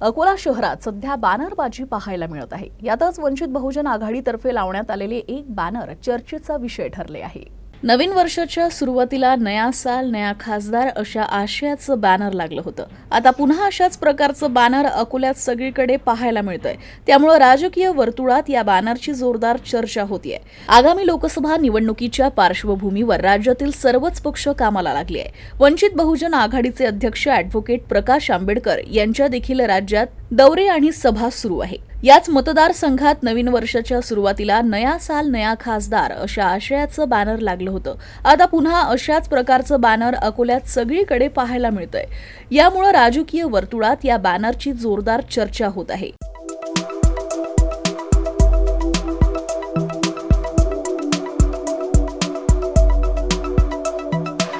अकोला शहरात सध्या बॅनरबाजी पाहायला मिळत आहे. यातच वंचित बहुजन आघाडीतर्फे लावण्यात आलेले एक बॅनर चर्चेचा विषय ठरले आहे. नवीन वर्षाच्या सुरुवातीला नया साल नया खासदार अशा आशयाचं बॅनर लागलं होतं. आता पुन्हा अशाच प्रकारचं बॅनर अकोल्यात सगळीकडे पाहायला मिळतंय. त्यामुळं राजकीय वर्तुळात या बॅनरची जोरदार चर्चा होतीये. आगामी लोकसभा निवडणुकीच्या पार्श्वभूमीवर राज्यातील सर्वच पक्ष कामाला लागले आहे वंचित बहुजन आघाडीचे अध्यक्ष अॅडव्होकेट प्रकाश आंबेडकर यांच्या देखील राज्यात दौरे आणि सभा सुरू आहे. याच मतदारसंघात नवीन वर्षाच्या सुरुवातीला नया साल नया खासदार अशा आशयाचं बॅनर लागलं होतं. आता पुन्हा अशाच प्रकारचं बॅनर अकोल्यात सगळीकडे पाहायला मिळतंय. यामुळं राजकीय वर्तुळात या बॅनरची जोरदार चर्चा होत आहे.